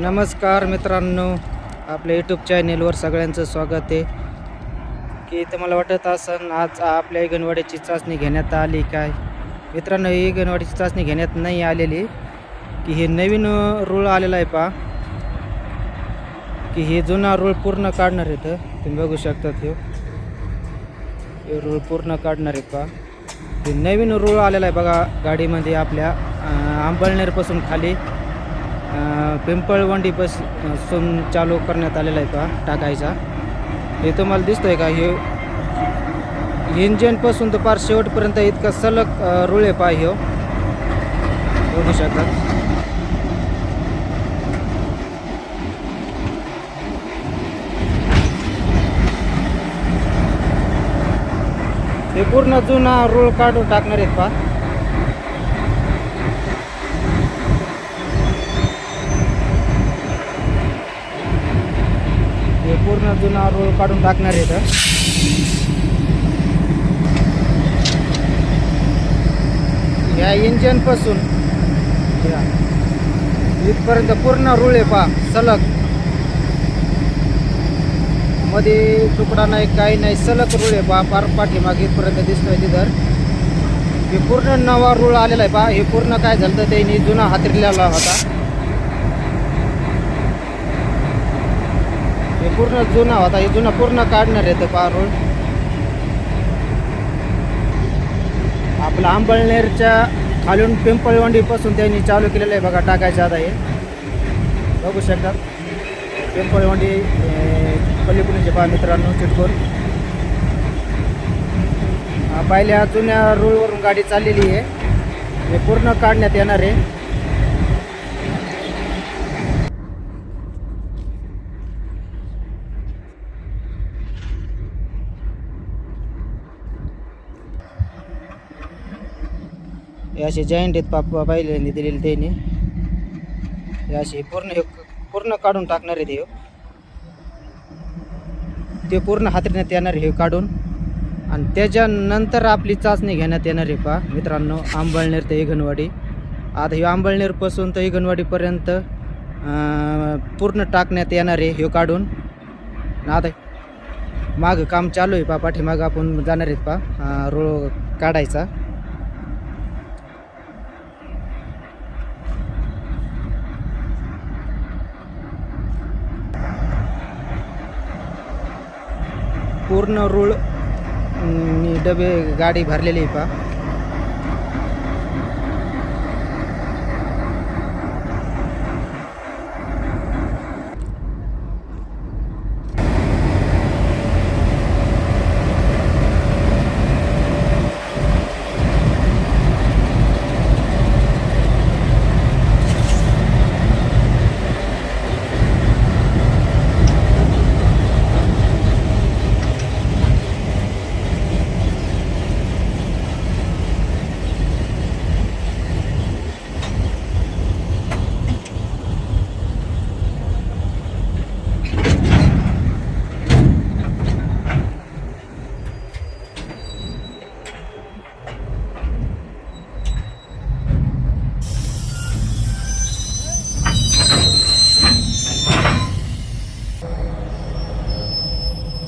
नमस्कार मित्रांनो आपल्या यूट्यूब चॅनेलवर सगळ्यांचं स्वागत आहे. की तुम्हाला वाटत असन आज आपल्या अंगणवाडीची चाचणी घेण्यात आली काय? मित्रांनो ही गणवाडीची चाचणी घेण्यात नाही आलेली. की हे नवीन रूळ आलेला आहे पहा. की हे जुना रूळ पूर्ण काढणार आहेत तुम्ही बघू शकतात हे हे रूळ पूर्ण काढणार आहे पहा. हे नवीन रूळ आलेला आहे बघा गाडीमध्ये आपल्या आंबळनेरपासून खाली. पिंपळवंडी बसपासून चालू करण्यात आलेला आहे पहा टाकायचा. हे तुम्हाला दिसतंय का? हे इंजिनपासून तर फार शेवटपर्यंत इतका सलग रुळे रूळ आहे पहा ह्यो बघू शकतात हे पूर्ण जुना रूळ काढून टाकणार आहेत पहा हे पूर्ण जुना रूळ काढून टाकणार आहेत या इंजनपासून या. इथपर्यंत पूर्ण रूळ आहे पहा सलग. मध्ये तुकडा नाही काही नाही सलग रूळ आहे पहा पार पाठीमागे इथपर्यंत दिसतोय तिथं. हे पूर्ण नवा रूळ आलेला आहे पा हे पूर्ण काय झालं तर त्यांनी जुना हातरिलेला होता. हे पूर्ण जुना होता हे जुना पूर्ण काढणार आहे पहा रूळ आपलं आंबळनेरच्या खालून पिंपळवंडीपासून त्यांनी चालू केलेलं आहे बघा टाकायचं आता हे. बघू शकतात पिंपळवंडी पल्लीपुणीचे पहा मित्रांनो चिटकून. पहिल्या जुन्या रूळवरून गाडी चाललेली आहे. हे पूर्ण काढण्यात येणार आहे. हे असे जॉईंट आहेत पाप पाहिलेले दिलेले त्यांनी. हे असे पूर्ण हे पूर्ण काढून टाकणार आहे हे. ते पूर्ण हातरीण्यात येणार आहे हे काढून. आणि त्याच्यानंतर आपली चाचणी घेण्यात येणार आहे पहा मित्रांनो आंबळनेर ते इगनवाडी. आता हे आंबळनेरपासून तर इगणवाडीपर्यंत पूर्ण टाकण्यात येणार आहे हे काढून. आता मागं काम चालू आहे पा पाठीमागं आपण जाणार आहेत पा रोळ काढायचा. पूर्ण रूळ अं, डबे गाडी भरलेली आहे पा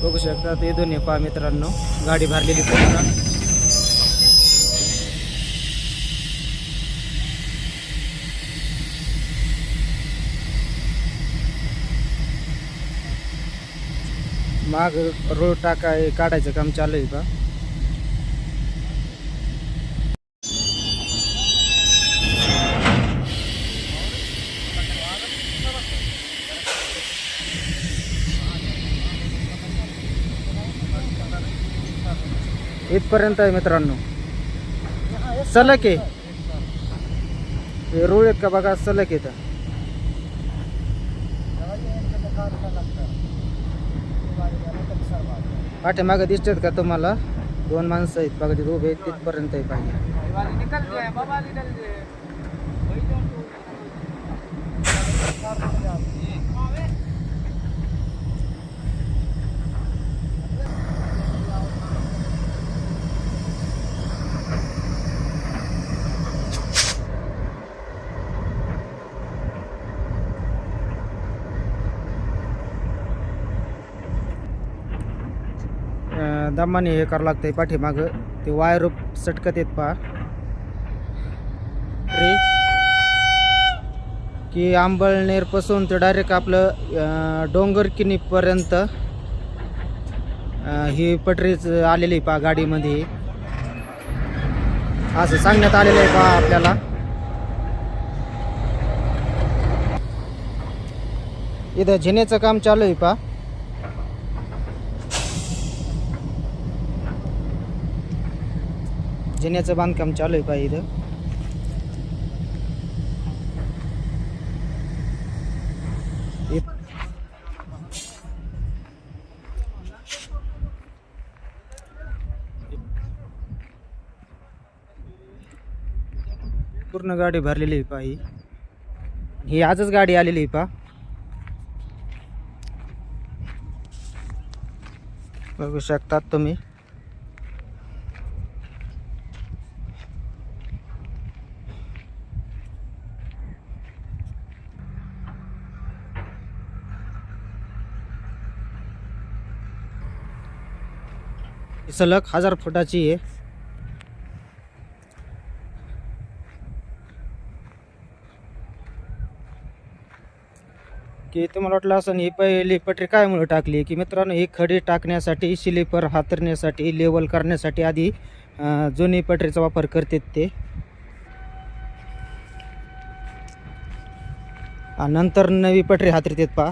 बघू शकता ते दोन्ही पहा मित्रांनो. गाडी भरलेली पूर्ण माग रोड टाकाय काढायचं काम चालू आहे का इथपर्यंत आहे मित्रांनो. सलक आहे. हे रूळ आहेत का बघा सलक येतं पाठीमागं दिसतात का तुम्हाला? दोन माणसं आहेत बघा तिथे उभे आहेत तिथपर्यंत आहे पाहिजे दमाने हे करावं लागतंय पाठीमागं. ते वायर सटकत येत पहा. रे. की आंबळनेरपासून ते डायरेक्ट आपलं डोंगरकिनीपर्यंत ही पटरीच आलेली आहे पहा गाडीमध्ये. असं सांगण्यात आलेलं आहे पहा आपल्याला. इथं झिनेचं काम चालू आहे पहा. जिन्याचं बांधकाम चालू आहे पाहिजे इथं. पूर्ण गाडी भरलेली आहे पाही ही आजच गाडी आलेली आहे पा. बघू शकतात तुम्ही. सलग हजार फुटाची आहे. की तुम्हाला वाटलं असं ही पहिली पटरी काय म्हणून टाकली? की मित्रांनो ही खडी टाकण्यासाठी शिलीपर हातरण्यासाठी लेवल करण्यासाठी आधी जुनी पटरीचा वापर करतात ते. नंतर नवी पटरी हातरतात पहा.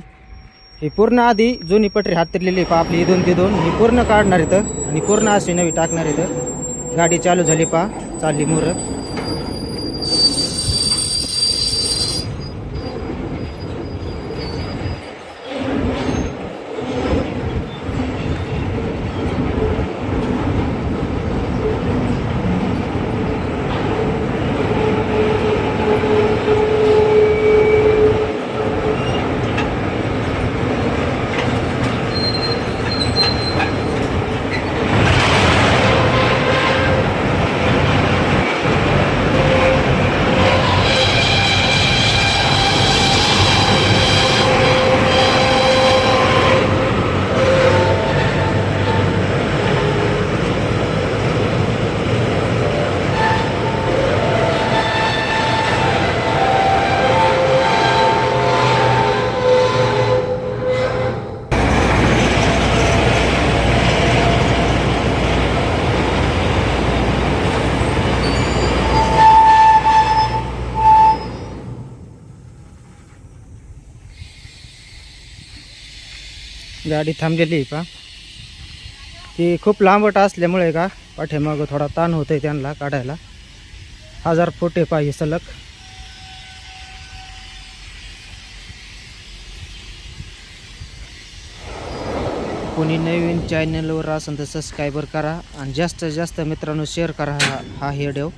ही पूर्ण आधी जुनी पटरी हातरलेली पहा आपली इथून तिथून. ही पूर्ण काढणार इथं आणि पूर्ण अशी नवी टाकणार इथं गाडी चालू झाली पहा. चालली मोर गाडी थांबलेली आहे पहा ती खूप लांबट असल्यामुळे का पाठीमागं थोडा ताण होतोय त्यांना काढायला. हजार फूट आहे पाहिजे सलग. कोणी नवीन चॅनलवर असेल तर सबस्क्रायबर करा आणि जास्तीत जास्त मित्रांनो शेअर करा हा हा व्हिडिओ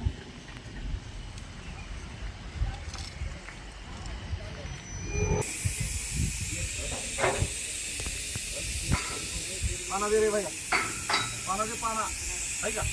はい。じゃあ